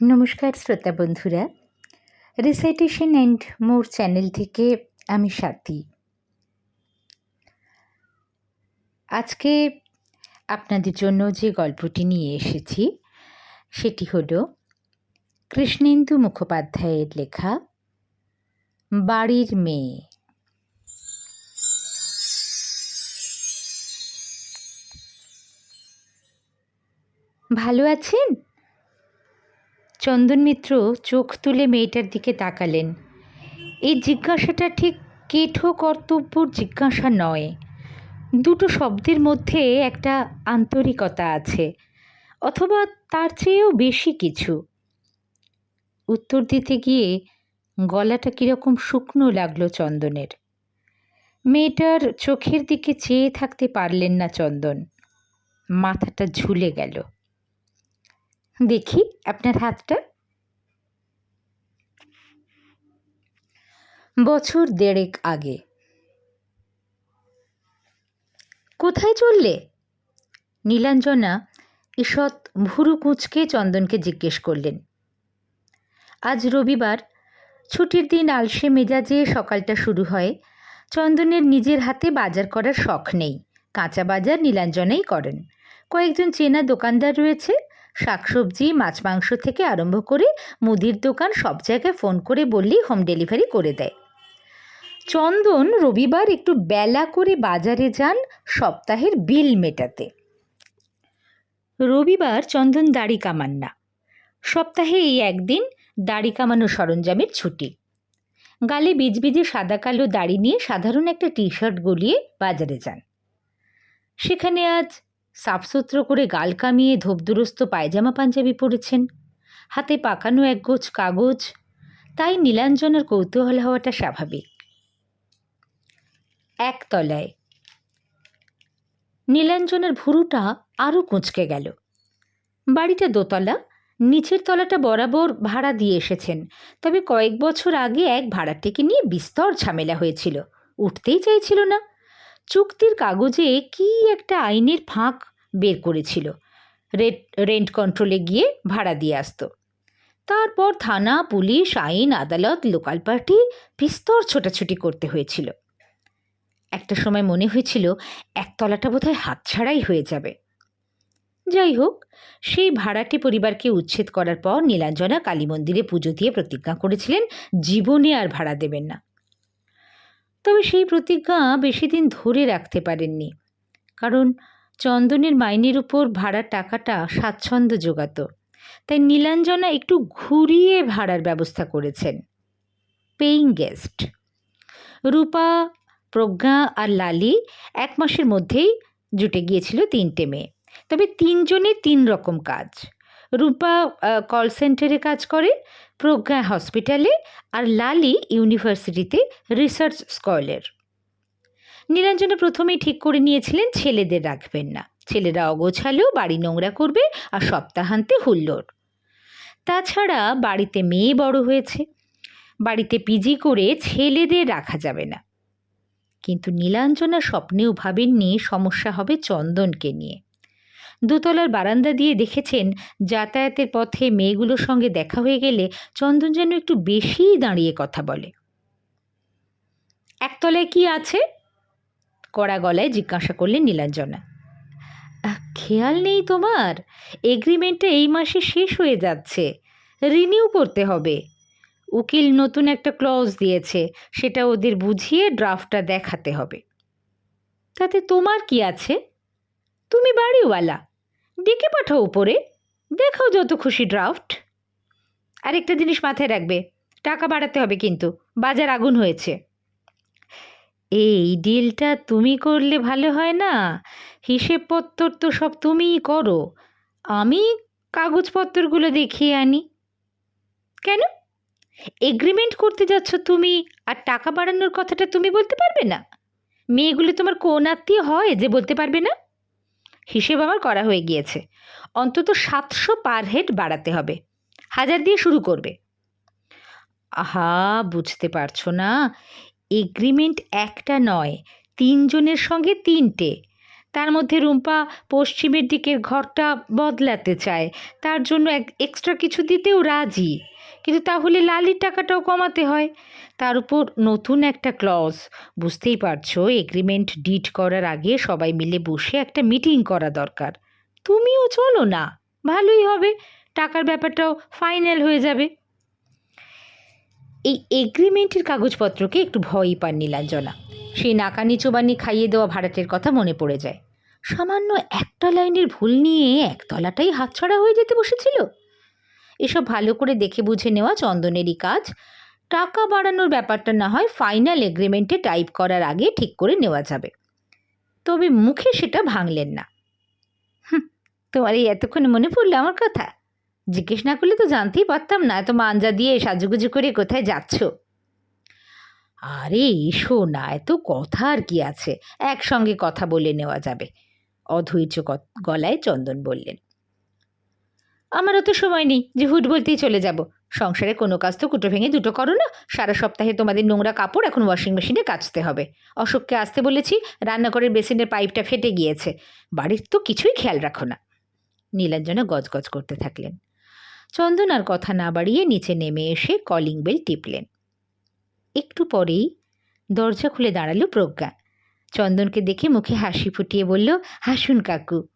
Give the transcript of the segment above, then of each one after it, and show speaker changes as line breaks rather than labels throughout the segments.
নমস্কার শ্রোতা বন্ধুরা। রিসাইটেশন অ্যান্ড মোর চ্যানেল থেকে আমি স্বাতী আজকে আপনাদের জন্য যে গল্পটি নিয়ে এসেছি, সেটি হল কৃষ্ণেন্দু মুখোপাধ্যায়ের লেখা বাড়ির মেয়ে। ভালো আছেন? চন্দন মিত্র চোখ তুলে মেয়েটার দিকে তাকালেন। এই জিজ্ঞাসাটা ঠিক কেঠো কর্তব্যর জিজ্ঞাসা নয়। দুটো শব্দের মধ্যে একটা আন্তরিকতা আছে, অথবা তার চেয়েও বেশি কিছু। উত্তর দিতে গিয়ে গলাটা কীরকম শুকনো লাগল চন্দনের। মেয়েটার চোখের দিকে চেয়ে থাকতে পারলেন না চন্দন। মাথাটা ঝুলে গেল। দেখি আপনার হাতটা। বছর দেড়েক আগে। কোথায় চললে? নীলাঞ্জনা ঈষৎ ভুরু কুঁচকে চন্দনকে জিজ্ঞেস করলেন। আজ রবিবার, ছুটির দিন আলসে মেজাজে সকালটা শুরু হয়। চন্দনের নিজের হাতে বাজার করার শখ নেই। কাঁচা বাজার নীলাঞ্জনাই করেন। কয়েকজন চেনা দোকানদার রয়েছে। শাকসবজি, মাছ মাংস থেকে আরম্ভ করে মুদির দোকান সব জায়গায় ফোন করে বললেই হোম ডেলিভারি করে দেয়। চন্দন রবিবার একটু বেলা করে বাজারে যান সপ্তাহের বিল মেটাতে। রবিবার চন্দন দাড়ি কামান না সপ্তাহে এই একদিন দাড়ি কামানো সরঞ্জামের ছুটি। গালে বিজবিজে সাদা কালো দাড়ি নিয়ে সাধারণ একটা টি শার্ট গলিয়ে বাজারে যান। সেখানে আজ সাফসুত্র করে গাল কামিয়ে ধোপদুরস্ত পায়জামা পাঞ্জাবি পরেছেন। হাতে পাকানো একগোছ কাগজ। তাই নীলাঞ্জনের কৌতূহল হওয়াটা স্বাভাবিক। একতলায় নীলাঞ্জনের ভুরুটা আরও কুঁচকে গেল। বাড়িটা দোতলা, নিচের তলাটা বরাবর ভাড়া দিয়ে এসেছেন। তবে কয়েক বছর আগে এক ভাড়াটিকে নিয়ে বিস্তর ঝামেলা হয়েছিল। উঠতেই চাইছিল না। চুক্তির কাগজে কি একটা আইনের ফাঁক বের করেছিল। রেট রেন্ট কন্ট্রোলে গিয়ে ভাড়া দিয়ে আসতো। তারপর থানা, পুলিশ, আইন, আদালত লোকাল পার্টি বিস্তর ছোটাছুটি করতে হয়েছিল। একটা সময় মনে হয়েছিল একতলাটা বোধহয় হাতছাড়াই হয়ে যাবে। যাই হোক, সেই ভাড়াটে পরিবারকে উচ্ছেদ করার পর নীলাঞ্জনা কালী মন্দিরে পুজো দিয়ে প্রতিজ্ঞা করেছিলেন, জীবনে আর ভাড়া দেবেন না। তবে সেই প্রতিজ্ঞা বেশি দিন ধরে রাখতে পারেননি। কারণ চন্দনের মাইনের উপর ভাড়ার টাকাটা স্বাচ্ছন্দ্য যোগাত। তাই নীলাঞ্জনা একটু ঘুরিয়ে ভাড়ার ব্যবস্থা করেছেন। Paying guest. রূপা, প্রজ্ঞা আর লালি এক মাসের মধ্যেই জুটে গিয়েছিল তিনটে মেয়ে। তবে তিনজনের তিন রকম কাজ। রূপা কল সেন্টারে কাজ করে, প্রজ্ঞা হসপিটালে আর লালি ইউনিভার্সিটিতে রিসার্চ স্কলার। নীলাঞ্জনা প্রথমেই ঠিক করে নিয়েছিলেন, ছেলেদের রাখবেন না। ছেলেরা অগোছালো, বাড়ি নোংরা করবে আর সপ্তাহান্তে হুল্লোড়। তাছাড়া বাড়িতে মেয়ে বড় হয়েছে। বাড়িতে পিজি করে ছেলেদের রাখা যাবে না। কিন্তু নীলাঞ্জনা স্বপ্নেও ভাবেননি সমস্যা হবে চন্দনকে নিয়ে। দোতলার বারান্দা দিয়ে দেখেছেন, যাতায়াতের পথে মেয়েগুলোর সঙ্গে দেখা হয়ে গেলে চন্দন যেন একটু বেশিই দাঁড়িয়ে কথা বলে। একতলায় কি আছে? কড়া গলায় জিজ্ঞাসা করলেন নীলাঞ্জনা। খেয়াল নেই তোমার। এগ্রিমেন্টটা এই মাসে শেষ হয়ে যাচ্ছে। রিনিউ করতে হবে। উকিল নতুন একটা ক্লজ দিয়েছে। সেটা ওদের বুঝিয়ে ড্রাফটটা দেখাতে হবে। তাতে তোমার কি আছে? তুমি বাড়িওয়ালা। ডেকে পাঠাও উপরে। দেখাও যত খুশি ড্রাফট আরেকটা জিনিস মাথায় রাখবে। টাকা বাড়াতে হবে কিন্তু। বাজার আগুন হয়েছে। এই ডিলটা তুমি করলে ভালো হয় না। হিসেবপত্তর তো সব তুমিই করো। আমি কাগজপত্রগুলো দেখিয়ে আনি। কেন? এগ্রিমেন্ট করতে যাচ্ছ তুমি আর টাকা বাড়ানোর কথাটা তুমি বলতে পারবে না? মেয়েগুলো তোমার কোন আত্মীয় হয় যে বলতে পারবে না? হিসেব আমার করা হয়ে গিয়েছে। অন্তত সাতশো পার হেড বাড়াতে হবে। হাজার দিয়ে শুরু করবে। আহা, বুঝতে পারছ না। এগ্রিমেন্ট একটা নয়, তিনজনের সঙ্গে তিনটে। তার মধ্যে রুম্পা পশ্চিমের দিকের ঘরটা বদলাতে চায়। তার জন্য এক এক্সট্রা কিছু দিতেও রাজি। কিন্তু তাহলে লালির টাকাটাও কমাতে হয়। তার উপর নতুন একটা ক্লজ বুঝতেই পারছ, এগ্রিমেন্ট ডিট করার আগে সবাই মিলে বসে একটা মিটিং করা দরকার। তুমিও চলো না, ভালোই হবে। টাকার ব্যাপারটাও ফাইনাল হয়ে যাবে। এই এগ্রিমেন্টের কাগজপত্রকে একটু ভয়ই পান নীলাঞ্জনা সেই নাকানি চোবানি খাইয়ে দেওয়া ভাড়াটের কথা মনে পড়ে যায়। সামান্য একটা লাইনের ভুল নিয়ে একতলাটাই হাতছাড়া হয়ে যেতে বসেছিল। এসব ভালো করে দেখে বুঝে নেওয়া চন্দনেরই কাজ। টাকা বাড়ানোর ব্যাপারটা না হয় ফাইনাল এগ্রিমেন্টে টাইপ করার আগে ঠিক করে নেওয়া যাবে। তবে মুখে সেটা ভাঙলেন না। তোমার এই এতক্ষণে মনে পড়ল আমার কথা? জিজ্ঞেস না করলে তো জানতেই পারতাম না, এত মাঞ্জা দিয়ে সাজুগুজু করে কোথায় যাচ্ছ? আরে, এসো না, এত কথা আর কি আছে? একসঙ্গে কথা বলে নেওয়া যাবে। অধৈর্য গলায় চন্দন বললেন। আমারও তো সময় নেই, যে হুট বলতেই চলে যাব। সংসারে কোনো কাজ তো কুটো ভেঙে দুটো করো না, সারা সপ্তাহে তোমাদের নোংরা কাপড় এখন ওয়াশিং মেশিনে কাচতে হবে। অশোককে আসতে বলেছি, রান্নাঘরের বেসিনের পাইপটা ফেটে গিয়েছে। বাড়ির তো কিছুই খেয়াল রাখো না। নীলাঞ্জনা গজগজ করতে থাকলেন। চন্দন আর কথা না বাড়িয়ে নিচে নেমে এসে কলিং বেল টিপলেন। একটু পরেই দরজা খুলে দাঁড়াল প্রজ্ঞা। চন্দনকে দেখে মুখে হাসি ফুটিয়ে বলল, হাসুন কাকু,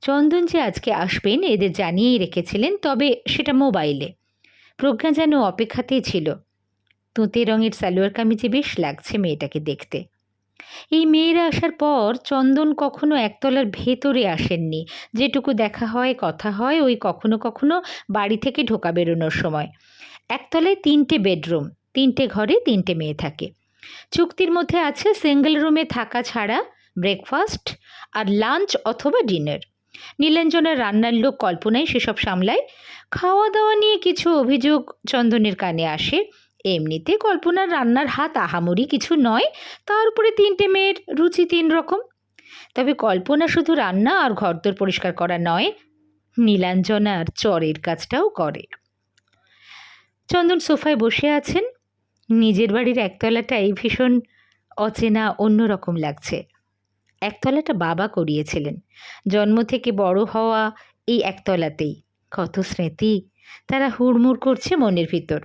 চন্দন যে আজকে আসবেন এদের জানিয়েই রেখেছিলেন, তবে সেটা মোবাইলে। প্রজ্ঞা যেন অপেক্ষাতেই ছিল। তুঁতে রঙের সালোয়ার কামিজে বেশ লাগছে মেয়েটাকে দেখতে। এই মেয়েরা আসার পর চন্দন কখনো একতলার ভেতরে আসেননি। যেটুকু দেখা হয়, কথা হয়, ওই কখনো কখনো বাড়ি থেকে ঢোকা বেরোনোর সময়। একতলায় তিনটে বেডরুম, তিনটে ঘরে তিনটে মেয়ে থাকে। চুক্তির মধ্যে আছে সিঙ্গেল রুমে থাকা ছাড়া ব্রেকফাস্ট আর লাঞ্চ অথবা ডিনার। নীলাঞ্জনার রান্নার লোক কল্পনায় সেসব সামলায়। খাওয়া দাওয়া নিয়ে কিছু অভিযোগ চন্দনের কানে আসে। এমনিতে কল্পনার রান্নার হাত আহামরি কিছু নয়, তার উপরে তিনটে মেয়ের রুচি তিন রকম। তবে কল্পনা শুধু রান্না আর ঘরদোর পরিষ্কার করা নয় নীলাঞ্জনার চরের কাজটাও করে। চন্দন সোফায় বসে আছেন, নিজের বাড়ির একতলাটাই ভীষণ অচেনা, অন্যরকম লাগছে। একতলাটা বাবা করিয়েছিলেন, জন্ম থেকে বড় হওয়া এই একতলাতেই। কত স্মৃতি, তারা হুড়মুড় করছে মনের ভিতর।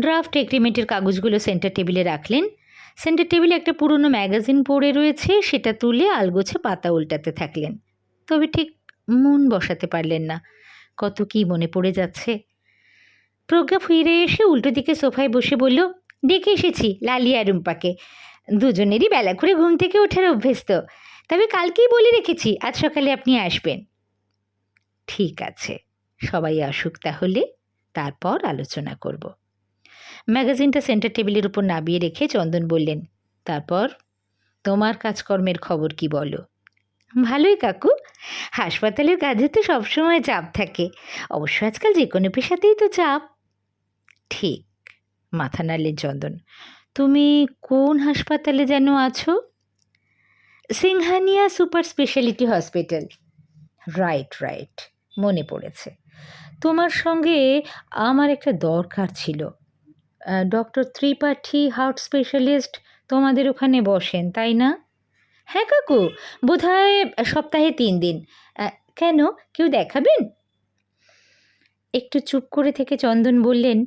ড্রাফট এগ্রিমেন্টের কাগজগুলো সেন্টার টেবিলে রাখলেন। সেন্টার টেবিলে একটা পুরনো ম্যাগাজিন পড়ে রয়েছে, সেটা তুলে আলগোছে পাতা উল্টাতে থাকলেন। তবে ঠিক মন বসাতে পারলেন না। কত কি মনে পড়ে যাচ্ছে। প্রজ্ঞা ফিরে এসে উল্টো দিকে সোফায় বসে বলল ডেকে এসেছি লালিয়া রুম্পাকে। দুজনেরই বেলা করে ঘুম থেকে ওঠার অভ্যস্ত। তবে কালকেই বলে রেখেছি, আজ সকালে আপনি আসবেন। ঠিক আছে, সবাই আসুক তাহলে, তারপর আলোচনা করব। ম্যাগাজিনটা সেন্টার টেবিলের উপর নামিয়ে রেখে চন্দন বললেন, তারপর তোমার কাজকর্মের খবর কি বলো? ভালোই কাকু, হাসপাতালের কাজে তো সবসময় চাপ থাকে, অবশ্য আজকাল যে কোনো পেশাতেই তো চাপ। ঠিক, মাথা নাড়লেন চন্দন, তুমি কোন হাসপাতালে যেন আছো? Singhania super speciality hospital. Right right, মনে পড়েছে, তোমার সঙ্গে আমার একটা দরকার ছিল। ডক্টর ত্রিপাঠী হার্ট স্পেশালিস্ট তোমাদের ওখানে বসেন, তাই না? হ্যাঁ কাকু, বোধহয় সপ্তাহে তিন দিন। কেন? কেউ দেখাবেন? একটু চুপ করে থেকে চন্দন বললেন,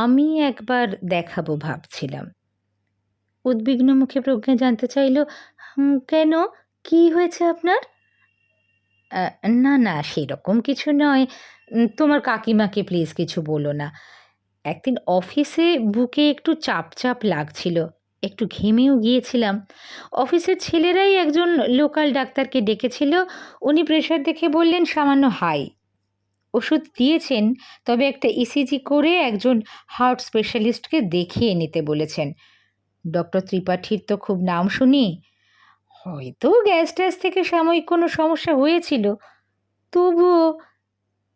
আমি একবার দেখাবো ভাবছিলাম। উদ্বিগ্ন মুখে প্রজ্ঞা জানতে চাইল কেন? কি হয়েছে আপনার? না না, সেরকম কিছু নয়। তোমার কাকিমাকে প্লিজ কিছু বলো না। একদিন অফিসে বুকে একটু চাপ চাপ লাগছিল। একটু ঘেমেও গিয়েছিলাম। অফিসের ছেলেরাই একজন লোকাল ডাক্তারকে ডেকেছিল। উনি প্রেশার দেখে বললেন, সামান্য হাই। ওষুধ দিয়েছেন, তবে একটা ইসিজি করে একজন হার্ট স্পেশালিস্টকে দেখিয়ে নিতে বলেছেন। ডক্টর ত্রিপাঠীর তো খুব নাম শুনি। হয়তো গ্যাস ট্যাস থেকে সাময়িক কোনো সমস্যা হয়েছিল। তবুও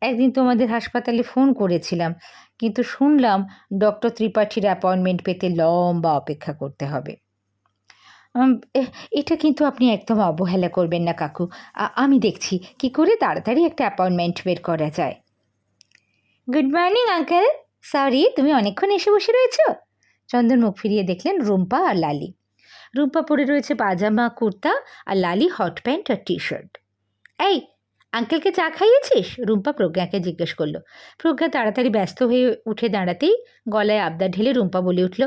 একদিন তোমাদের হাসপাতালে ফোন করেছিলাম, কিন্তু শুনলাম ডক্টর ত্রিপাঠীর অ্যাপয়েন্টমেন্ট পেতে লম্বা অপেক্ষা করতে হবে। এটা কিন্তু আপনি একদম অবহেলা করবেন না কাকু। আমি দেখছি, কি করে তাড়াতাড়ি একটা অ্যাপয়েন্টমেন্ট বের করা যায়। গুড মর্নিং আঙ্কেল সরি তুমি অনেকক্ষণ এসে বসে রয়েছো? চন্দন মুখ ফিরিয়ে দেখলেন রুম্পা আর লালি। রূপা পরে রয়েছে পাজামা, কুর্তা আর লালি হট প্যান্ট আর টি শার্ট এই আঙ্কেলকে চা খাইয়েছিস? রুম্পা প্রজ্ঞাকে জিজ্ঞেস করল। প্রজ্ঞা তাড়াতাড়ি ব্যস্ত হয়ে উঠে দাঁড়াতেই গলায় আবদার ঢেলে রুম্পা বলে উঠল,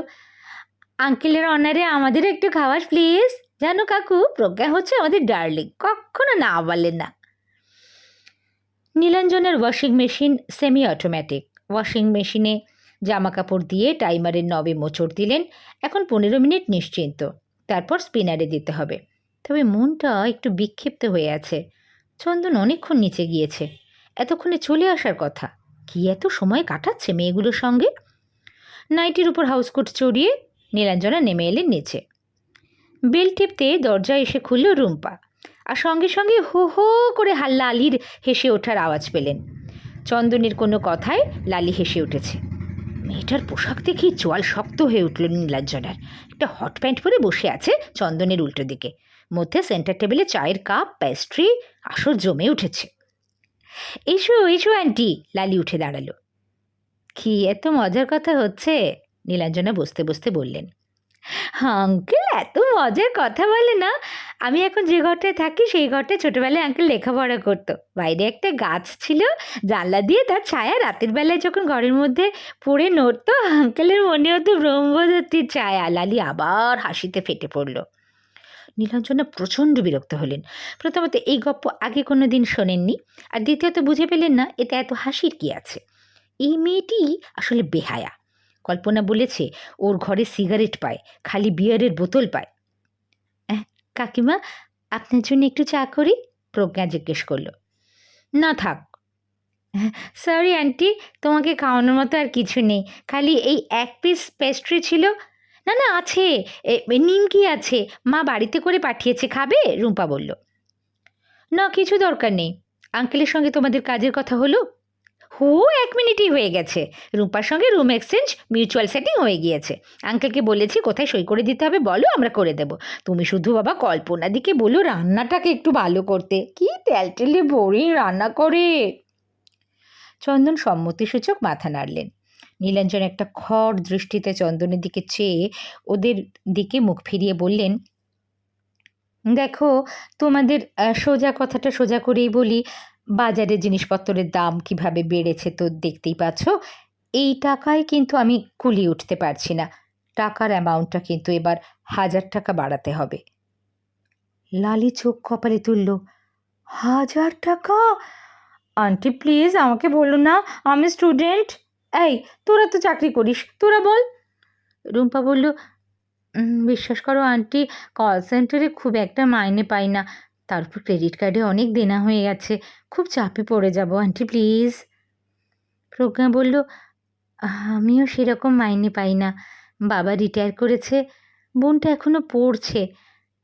আঙ্কেলের অনারে আমাদের একটু খাওয়াস প্লিজ? জানো কাকু, প্রজ্ঞা হচ্ছে আমাদের ডার্লিং, কখনো না বলেন না। নীলাঞ্জনের washing machine semi automatic washing মেশিনে জামা কাপড় দিয়ে টাইমারের নবে মোচড় দিলেন, এখন পনেরো মিনিট নিশ্চিন্ত। তারপর স্পিনারে দিতে হবে। তবে মনটা একটু বিক্ষিপ্ত হয়ে আছে। চন্দন অনেকক্ষণ নিচে গিয়েছে। এতক্ষণে চলে আসার কথা। কি এত সময় কাটাচ্ছে মেয়েগুলোর সঙ্গে? নাইটির উপর হাউসকোট চড়িয়ে নীলাঞ্জনা নেমে এলেন নিচে। বেল টিপতে দরজা এসে খুলল রুম্পা আর সঙ্গে সঙ্গে হো হো করে হাল্লা আলির হেসে ওঠার আওয়াজ পেলেন। চন্দনের কোনো কথায় লালি হেসে উঠেছে। মেয়েটার পোশাক দেখেই চোয়াল শক্ত হয়ে উঠল নীলাঞ্জনার। একটা হট প্যান্ট পরে বসে আছে চন্দনের উল্টো দিকে। মধ্যে সেন্টার টেবিলে চায়ের কাপ প্যাস্ট্রি আসর জমে উঠেছে। এসো এসো আন্টি লালি উঠে দাঁড়াল। কি এত মজার কথা হচ্ছে? নীলাঞ্জনা বসতে বসতে বললেন। আঙ্কেল এত মজার কথা বলে না। আমি এখন যে ঘরটায় থাকি, সেই ঘরটায় ছোটোবেলায় আঙ্কেল লেখাপড়া করতো। বাইরে একটা গাছ ছিল, জানলা দিয়ে তার ছায়া রাতের বেলায় যখন ঘরের মধ্যে পড়ে নড়তো আঙ্কেলের মনে হতো ব্রহ্মদত্তির ছায়া। লালি আবার হাসিতে ফেটে পড়ল। নীলাঞ্জনা প্রচণ্ড বিরক্ত হলেন। প্রথমত এই গপ্প আগে কোনো দিন শোনেননি আর দ্বিতীয়ত বুঝে পেলেন না এতে এত হাসির কি আছে। এই মেয়েটি আসলে বেহায়া। কল্পনা বলেছে ওর ঘরে সিগারেট পায় খালি বিয়ারের বোতল পায়। "আহ, কাকিমা আপনার জন্য একটু চা করি? প্রজ্ঞা জিজ্ঞেস করল। না থাক। সরি আন্টি তোমাকে খাওয়ানোর মতো আর কিছু নেই। খালি এই এক পিস পেস্ট্রি ছিল না না, আছে। নিমকি আছে। মা বাড়িতে করে পাঠিয়েছে, খাবে? রুম্পা বলল। না, কিছু দরকার নেই। আঙ্কেলের সঙ্গে তোমাদের কাজের কথা হলো? হু, এক মিনিটই হয়ে গেছে। রূপার সঙ্গে রুম এক্সচেঞ্জ, মিউচুয়াল সেটিং হয়ে গিয়েছে। আঙ্কেলকে বলেছি, কোথায় সই করে দিতে হবে বলো, আমরা করে দেব। তুমি শুধু বাবা কল্পনা দিকে বলো, রান্নাটাকে একটু ভালো করতে। কি তেলটেলে বোরিং রান্না করে? চন্দন সম্মতিসূচক মাথা নাড়লেন। নীলাঞ্জন একটা খড় দৃষ্টিতে চন্দনের দিকে চেয়ে ওদের দিকে মুখ ফিরিয়ে বললেন, দেখো, তোমাদের সোজা কথাটা সোজা করেই বলি। বাজারে জিনিসপত্রের দাম কীভাবে বেড়েছে তো দেখতেই পাচ্ছ? এই টাকায় কিন্তু আমি কুলিয়ে উঠতে পারছি না। টাকার অ্যামাউন্টটা কিন্তু এবার হাজার টাকা বাড়াতে হবে লালি চোখ কপালে তুলল, হাজার টাকা? আন্টি, প্লিজ আমাকে বলো না, আমি স্টুডেন্ট। এই, তোরা তো চাকরি করিস, তোরা বল। রুম্পা বলল বিশ্বাস করো আন্টি কল সেন্টারে খুব একটা মাইনে পাই না। তারপর ক্রেডিট কার্ডে অনেক দেনা হয়ে গেছে, খুব চাপে পড়ে যাব, আন্টি প্লিজ প্রজ্ঞা বলল, আমিও সেরকম মাইনে পাই না। বাবা রিটায়ার করেছে, বোনটা এখনও পড়ছে।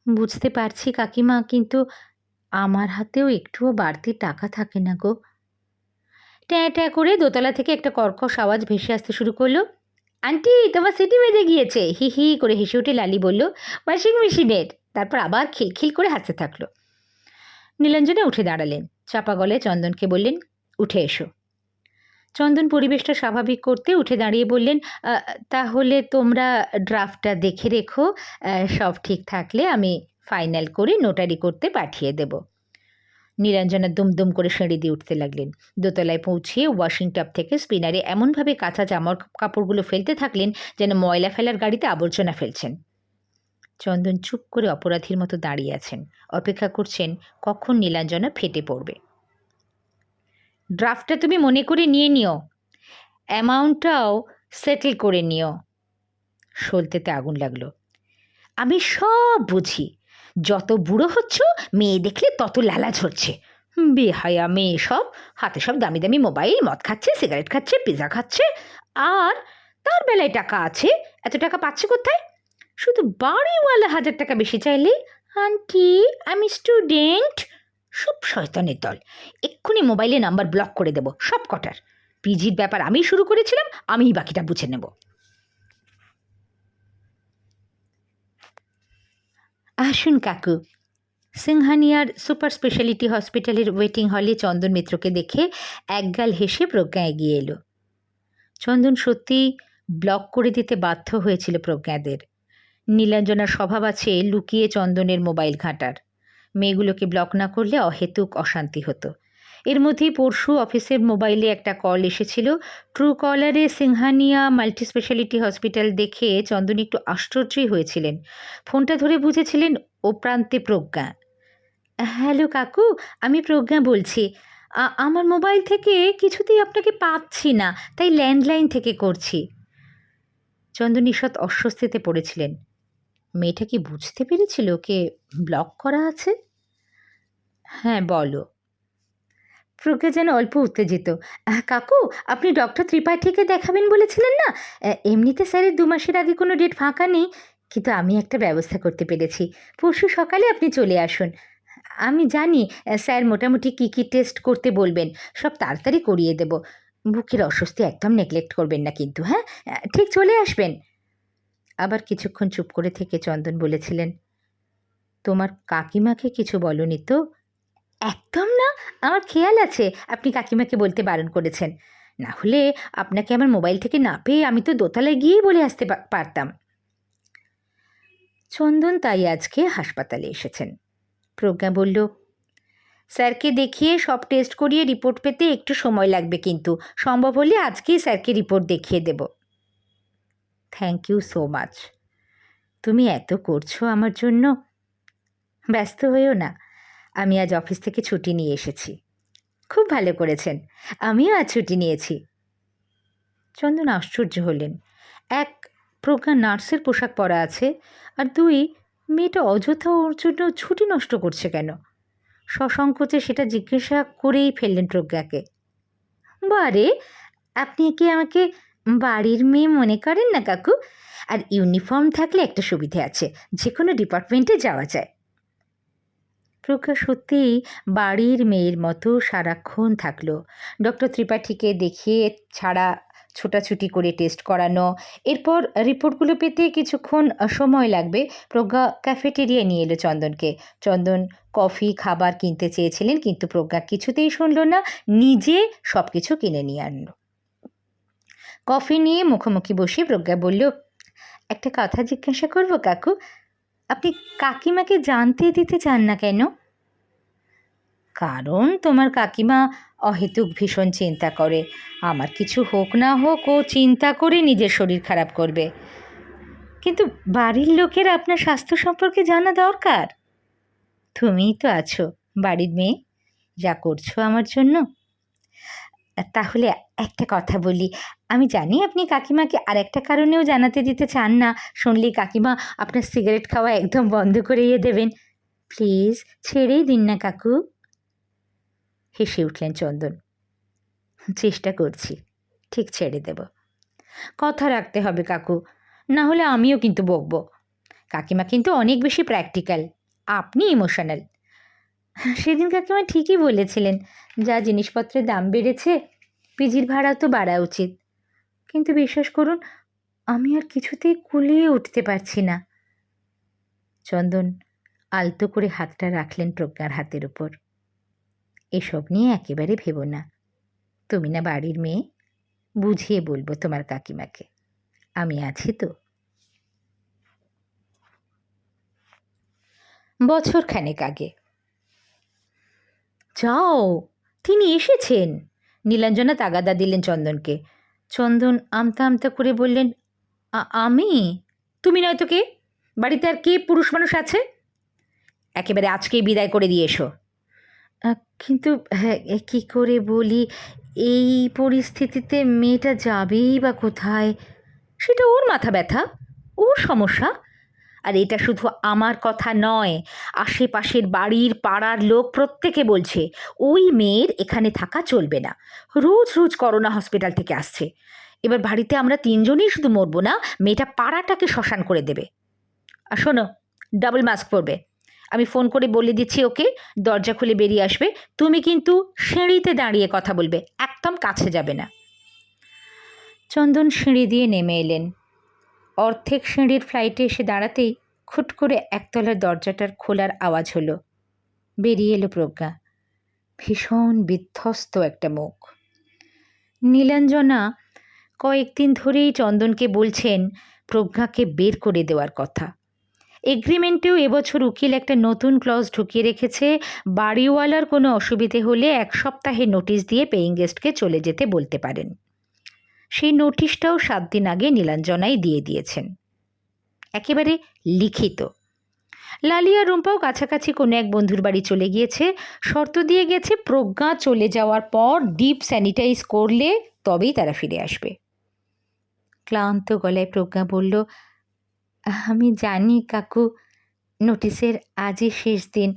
বুঝতে পারছি কাকিমা, কিন্তু আমার হাতেও একটুও বাড়তি টাকা থাকে না গো। ট্যাঁ ট্যাঁ করে দোতলা থেকে একটা কর্কশ আওয়াজ ভেসে আসতে শুরু করল। আন্টি, তোমার সিটি বেজে গিয়েছে। হি হি করে হেসে উঠে লালি বলল, ওয়াশিং মেশিনের। তারপর আবার খিলখিল করে হাসতে থাকল। নীলাঞ্জনে উঠে দাঁড়ালেন। চাপা গলায় চন্দনকে বললেন, উঠে এসো। চন্দন পরিবেশটা স্বাভাবিক করতে উঠে দাঁড়িয়ে বললেন তাহলে তোমরা ড্রাফটটা দেখে রেখো। সব ঠিক থাকলে আমি ফাইনাল করে নোটারি করতে পাঠিয়ে দেব। নীলাঞ্জনা দুমদুম করে সিঁড়ি দিয়ে উঠতে লাগলেন। দোতলায় পৌঁছিয়ে ওয়াশিং টপ থেকে স্পিনারে এমনভাবে কাঁচা জামার কাপড়গুলো ফেলতে থাকলেন যেন ময়লা ফেলার গাড়িতে আবর্জনা ফেলছেন। চন্দন চুপ করে অপরাধীর মতো দাঁড়িয়ে আছেন। অপেক্ষা করছেন কখন নীলাঞ্জনা ফেটে পড়বে। ড্রাফটটা তুমি মনে করে নিয়ে নিও। অ্যামাউন্টটাও সেটেল করে নিও। সলতেতে আগুন লাগল। আমি সব বুঝি। যত বুড়ো হচ্ছ, মেয়ে দেখলে তত লালা ঝরছে বেহায়া মেয়ে সব। হাতে সব দামি দামি মোবাইল, মদ খাচ্ছে, সিগারেট খাচ্ছে পিৎজা খাচ্ছে। আর তার বেলায় টাকা আছে, এত টাকা পাচ্ছে কোথায়? শুধু বাড়িওয়ালা হাজার টাকা বেশি চাইলে? আন্টি, আমি স্টুডেন্ট। সব শয়তানের দল। এক্ষুনি মোবাইলে নাম্বার ব্লক করে দেব, সব কটার। পিজির ব্যাপার আমিই শুরু করেছিলাম, আমিই বাকিটা বুঝে নেব। আসুন কাকু। সিংহানিয়ার সুপার স্পেশালিটি হসপিটালের ওয়েটিং হলে চন্দন মিত্রকে দেখে একগাল হেসে প্রজ্ঞা এগিয়ে এলো। চন্দন সত্যি ব্লক করে দিতে বাধ্য হয়েছিল প্রজ্ঞাদের। নীলাঞ্জনার স্বভাব আছে লুকিয়ে চন্দনের মোবাইল ঘাঁটার। মেয়েগুলোকে ব্লক না করলে অহেতুক অশান্তি হতো। এর মধ্যেই পরশু অফিসের মোবাইলে একটা কল এসেছিল। ট্রু কলারে সিংহানিয়া মাল্টি স্পেশালিটি হসপিটাল দেখে চন্দন একটু আশ্চর্যই হয়েছিলেন। ফোনটা ধরে বুঝেছিলেন, ও প্রান্তে প্রজ্ঞা। হ্যালো কাকু, আমি প্রজ্ঞা বলছি। আমার মোবাইল থেকে কিছুতেই আপনাকে পাচ্ছি না, তাই ল্যান্ডলাইন থেকে করছি। চন্দন ঈষৎ অস্বস্তিতে পড়েছিলেন। মেয়েটা কি বুঝতে পেরেছিল ওকে ব্লক করা আছে? হ্যাঁ বলো। প্রজ্ঞা যেন অল্প উত্তেজিত। কাকু, আপনি ডক্টর ত্রিপাঠীকে দেখাবেন বলেছিলেন না? এমনিতে স্যারের দু মাসের আগে কোনো ডেট ফাঁকা নেই, কিন্তু আমি একটা ব্যবস্থা করতে পেরেছি। পরশু সকালে আপনি চলে আসুন। আমি জানি স্যার মোটামুটি কী কী টেস্ট করতে বলবেন, সব তাড়াতাড়ি করিয়ে দেব। বুকের অস্বস্তি একদম নেগলেক্ট করবেন না কিন্তু হ্যাঁ? ঠিক চলে আসবেন। আবার কিছুক্ষণ চুপ করে থেকে চন্দন বলেছিলেন, তোমার কাকিমাকে কিছু বলনি তো? একদম না? আমার খেয়াল আছে। আপনি কাকিমাকে বলতে বারণ করেছেন। না হলে আপনাকে আমার মোবাইল থেকে না পেয়ে আমি তো দোতলায় গিয়েই বলে আসতে পারতাম। চন্দন তাই আজকে হাসপাতালে এসেছেন। প্রজ্ঞা বলল, স্যারকে দেখিয়ে সব টেস্ট করিয়ে রিপোর্ট পেতে একটু সময় লাগবে কিন্তু। সম্ভব হলে আজকেই স্যারকে রিপোর্ট দেখিয়ে দেব। Thank you so much. তুমি এত করছ আমার জন্য? ব্যস্ত হয়েও না। আমি আজ অফিস থেকে ছুটি নিয়ে এসেছি। খুব ভালো করেছেন। আমিও আজ ছুটি নিয়েছি। চন্দন আশ্চর্য হলেন। এক প্রজ্ঞা নার্সের পোশাক পরা আছে আর দুই, মেয়েটা অযথা ওর জন্য ছুটি নষ্ট করছে কেন? সসংকোচে সেটা জিজ্ঞাসা করেই ফেললেন প্রজ্ঞাকে। বারে, আপনি কি আমাকে বাড়ির মেয়ে মনে করেন না কাকু? আর ইউনিফর্ম থাকলে একটা সুবিধে আছে যে কোনো ডিপার্টমেন্টে যাওয়া যায়। প্রজ্ঞা সত্যিই বাড়ির মেয়ের মতো সারাক্ষণ থাকল। ডক্টর ত্রিপাঠীকে দেখিয়ে ছাড়া ছোটাছুটি করে টেস্ট করানো, এরপর রিপোর্টগুলো পেতে কিছুক্ষণ সময় লাগবে, প্রজ্ঞা ক্যাফেটেরিয়া নিয়ে এলো চন্দনকে। চন্দন কফি, খাবার কিনতে চেয়েছিলেন, কিন্তু প্রজ্ঞা কিছুতেই শুনলো না, নিজে সব কিছু কিনে নিয়ে আনলো। কফি নিয়ে মুখোমুখি বসে প্রজ্ঞা বলল, একটা কথা জিজ্ঞাসা করব কাকু আপনি কাকিমাকে জানতে দিতে চান না কেন? কারণ তোমার কাকিমা অহেতুক ভীষণ চিন্তা করে। আমার কিছু হোক না হোক, ও চিন্তা করে নিজের শরীর খারাপ করবে। কিন্তু বাড়ির লোকের আপনার স্বাস্থ্য সম্পর্কে জানা দরকার। তুমিই তো আছো, বাড়ির মেয়ে। যা করছ আমার জন্য। তাহলে একটা কথা বলি। আমি জানি আপনি কাকিমাকে আর একটা কারণেও জানাতে দিতে চান না। শুনলেই কাকিমা আপনার সিগারেট খাওয়া একদম বন্ধ করিয়ে দেবেন। প্লিজ, ছেড়েই দিন না কাকু। হেসে উঠলেন চন্দন। চেষ্টা করছি, ঠিক ছেড়ে দেব। কথা রাখতে হবে কাকু, না হলে আমিও কিন্তু বকবো। কাকিমা কিন্তু অনেক বেশি প্র্যাকটিক্যাল আপনি ইমোশনাল সেদিন কাকিমা ঠিকই বলেছিলেন, যা জিনিসপত্রের দাম বেড়েছে, পিজির ভাড়া তো বাড়া উচিত। কিন্তু বিশ্বাস করুন, আমি আর কিছুতেই কুলিয়ে উঠতে পারছি না। চন্দন আলতো করে হাতটা রাখলেন প্রজ্ঞার হাতের উপর। এসব নিয়ে একেবারে ভেবো না। তুমি না বাড়ির মেয়ে, বুঝিয়ে বলব তোমার কাকিমাকে। আমি আছি তো। বছর খানেক আগে যাও, তিনি এসেছেন। নীলাঞ্জনা তাগাদা দিলেন চন্দনকে। চন্দন আমতা আমতা করে বললেন আমি? তুমি নয়তো কে? বাড়িতে আর কে পুরুষ মানুষ আছে? একেবারে আজকেই বিদায় করে দিয়ে এসো। কিন্তু হ্যাঁ কী করে বলি? এই পরিস্থিতিতে মেয়েটা যাবেই বা কোথায়? সেটা ওর মাথা ব্যথা, ওর সমস্যা। আর এটা শুধু আমার কথা নয়, আশেপাশের বাড়ির পাড়ার লোক প্রত্যেকে বলছে, ওই মেয়ের এখানে থাকা চলবে না। রোজ রোজ করোনা হসপিটাল থেকে আসছে। এবার বাড়িতে আমরা তিনজনই শুধু মরবো না, মেয়েটা পাড়াটাকে শ্মশান করে দেবে। আর শোনো ডাবল মাস্ক পরবে। আমি ফোন করে বলে দিচ্ছি ওকে, দরজা খুলে বেরিয়ে আসবে। তুমি কিন্তু সিঁড়িতে দাঁড়িয়ে কথা বলবে, একদম কাছে যাবে না। চন্দন সিঁড়ি দিয়ে নেমে এলেন। অর্ধেক সিঁড়ির ফ্লাইটে এসে দাঁড়াতেই খুট করে একতলার দরজাটার খোলার আওয়াজ হলো। বেরিয়ে এলো প্রজ্ঞা। ভীষণ বিধ্বস্ত একটা মুখ। নীলাঞ্জনা কয়েকদিন ধরেই চন্দনকে বলছেন, প্রজ্ঞাকে বের করে দেওয়ার কথা। এগ্রিমেন্টেও এবছর উকিল একটা নতুন ক্লজ ঢুকিয়ে রেখেছে, বাড়িওয়ালার কোনো অসুবিধে হলে এক সপ্তাহে নোটিশ দিয়ে পেইং গেস্টকে চলে যেতে বলতে পারেন। সেই নোটিশটাও সাত দিন আগে নীলাঞ্জনাই দিয়ে দিয়েছেন। একেবারে লিখিত। লালিয়া রুম্পাও কাছাকাছি কোনো এক বন্ধুর বাড়ি চলে গিয়েছে। শর্ত দিয়ে গেছে প্রজ্ঞা চলে যাওয়ার পর ডিপ স্যানিটাইজ করলে তবেই তারা ফিরে আসবে। ক্লান্ত গলায় প্রজ্ঞা বলল, আমি জানি কাকু, নোটিশের আজই শেষ দিন।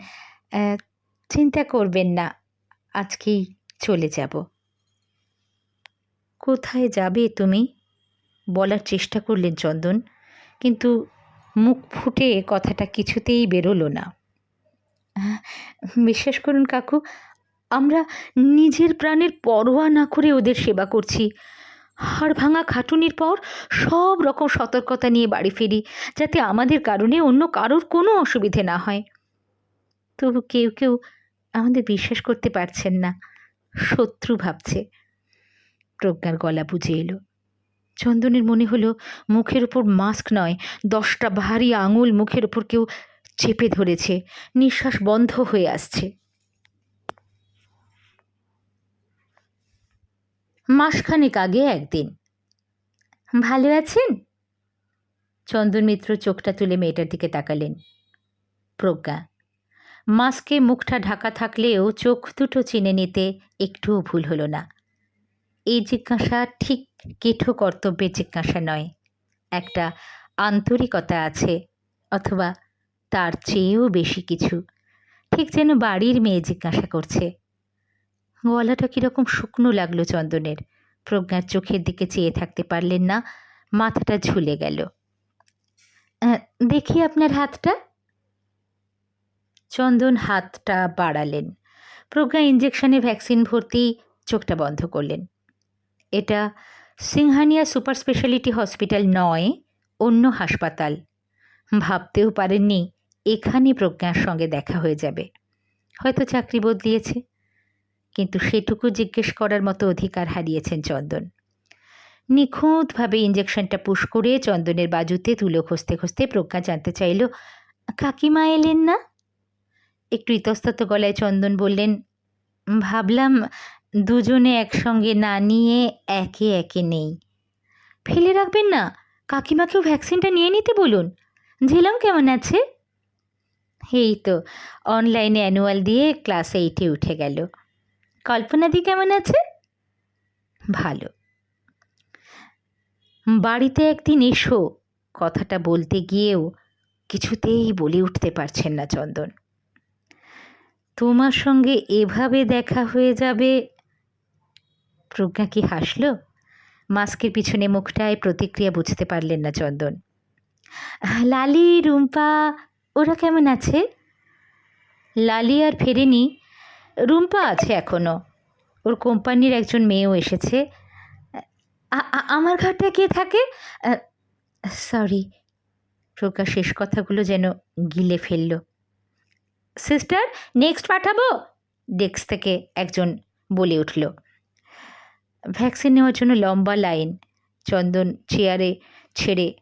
চিন্তা করবেন না, আজকেই চলে যাব। কোথায় যাবে তুমি? বলার চেষ্টা করলেন চন্দন, কিন্তু মুখ ফুটে কথাটা কিছুতেই বেরোলো না। বিশ্বাস করুন কাকু, আমরা নিজের প্রাণের পরোয়া না করে ওদের সেবা করছি। হাড় ভাঙা খাটুনির পর সব রকম সতর্কতা নিয়ে বাড়ি ফিরি, যাতে আমাদের কারণে অন্য কারোর কোনো অসুবিধে না হয়। তবু কেউ কেউ আমাদের বিশ্বাস করতে পারছেন না, শত্রু ভাবছে। প্রজ্ঞার গলা বুঝে এলো। চন্দনের মনে হলো, মুখের উপর মাস্ক নয়, দশটা ভারী আঙুল মুখের উপর কেউ চেপে ধরেছে, নিঃশ্বাস বন্ধ হয়ে আসছে। মাসখানেক আগে একদিন। ভালো আছেন? চন্দন মিত্র চোখটা তুলে মেয়েটার দিকে তাকালেন। প্রজ্ঞা, মাস্কে মুখটা ঢাকা থাকলেও চোখ দুটো চিনে নিতে একটুও ভুল হলো না। এই জিজ্ঞাসা ঠিক কেঠো কর্তব্যের জিজ্ঞাসা নয়। একটা আন্তরিকতা আছে, অথবা তার চেয়েও বেশি কিছু। ঠিক যেন বাড়ির মেয়ে জিজ্ঞাসা করছে। গলাটা কীরকম শুকনো লাগল চন্দনের। প্রজ্ঞার চোখের দিকে চেয়ে থাকতে পারলেন না, মাথাটা ঝুলে গেল। দেখি আপনার হাতটা? চন্দন হাতটা বাড়ালেন। প্রজ্ঞা ইঞ্জেকশনে ভ্যাকসিন ভর্তি চোখটা বন্ধ করলেন। এটা সিংহানিয়া সুপার স্পেশালিটি হসপিটাল নয়, অন্য হাসপাতাল। ভাবতেও পারেননি এখানে প্রজ্ঞার সঙ্গে দেখা হয়ে যাবে। হয়তো চাকরি বদলিয়েছে, কিন্তু সেটুকু জিজ্ঞেস করার মতো অধিকার হারিয়েছেন চন্দন। নিখুঁতভাবে ইঞ্জেকশনটা পুশ করে চন্দনের বাজুতে তুলো খসতে খসতে প্রজ্ঞা জানতে চাইল, কাকিমা এলেন না? একটু ইতস্তত গলায় চন্দন বললেন, ভাবলাম দুজনে একসঙ্গে না নিয়ে একে একে নেই। ফেলে রাখবেন না। কাকিমাকেও ভ্যাকসিনটা নিয়ে নিতে বলুন। ঝিলাম কেমন আছে? এই তো অনলাইনে অ্যানুয়াল দিয়ে ক্লাস এইটে উঠে গেল। কল্পনাদি কেমন আছে? ভালো। বাড়িতে একদিন এসো, কথাটা বলতে গিয়েও কিছুতেই বলে উঠতে পারছেন না চন্দন। তোমার সঙ্গে এভাবে দেখা হয়ে যাবে প্রজ্ঞা কি হাসল? মাস্কের পিছনে মুখটায় প্রতিক্রিয়া বুঝতে পারলেন না চন্দন। লালি, রুম্পা, ওরা কেমন আছে? লালি আর ফেরেনি, রুম্পা আছে এখনও ওর কোম্পানির একজন মেয়েও এসেছে। আমার ঘরটা কে থাকে? সরি। প্রজ্ঞা শেষ কথাগুলো যেন গিলে ফেলল। সিস্টার, নেক্সট পাঠাবো? ডেস্ক থেকে একজন বলে উঠল। ভ্যাকসিন নেওয়ার জন্য লম্বা লাইন চন্দন চেয়ারে ছেড়ে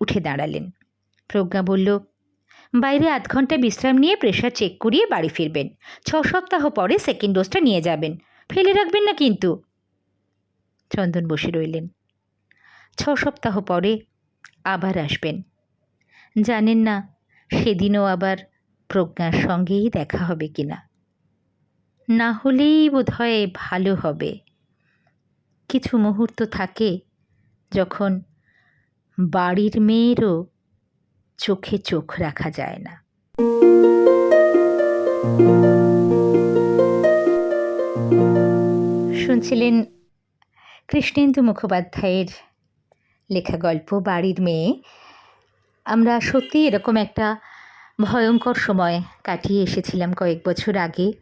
উঠে দাঁড়ালেন। প্রজ্ঞা বলল, বাইরে আধ ঘণ্টা বিশ্রাম নিয়ে প্রেশার চেক করিয়ে বাড়ি ফিরবেন। ছ সপ্তাহ পরে সেকেন্ড ডোজটা নিয়ে যাবেন। ফেলে রাখবেন না কিন্তু। চন্দন বসে রইলেন। ছ সপ্তাহ পরে আবার আসবেন। জানেন না, সেদিনও আবার প্রজ্ঞার সঙ্গেই দেখা হবে কিনা। না হলেই বোধহয় ভালো হবে। কিছু মুহূর্ত থাকে যখন বাড়ির মেয়েরও চোখে চোখ রাখা যায় না। শুনছিলেন কৃষ্ণেন্দু মুখোপাধ্যায়ের লেখা গল্প, বাড়ির মেয়ে। আমরা সত্যি এরকম একটা ভয়ঙ্কর সময় কাটিয়ে এসেছিলাম কয়েক বছর আগে।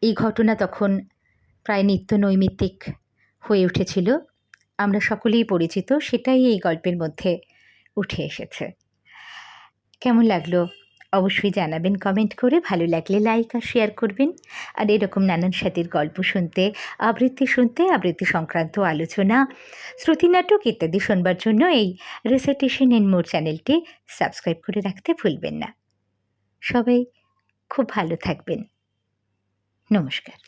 এই ঘটনা তখন প্রায় নিত্য নৈমিত্তিক হয়ে উঠেছিল। আমরা সকলেই পরিচিত, সেটাই এই গল্পের মধ্যে উঠে এসেছে। কেমন লাগল অবশ্যই জানাবেন কমেন্ট করে। ভালো লাগলে লাইক আর শেয়ার করবেন। আর এরকম নানান সাথীর গল্প শুনতে, আবৃত্তি শুনতে, আবৃত্তি সংক্রান্ত আলোচনা, শ্রুতি নাটক ইত্যাদি শুনবার জন্য এই রেসাইটেশন ইন মোর চ্যানেলটি সাবস্ক্রাইব করে রাখতে ভুলবেন না। সবাই খুব ভালো থাকবেন। নমস্কার।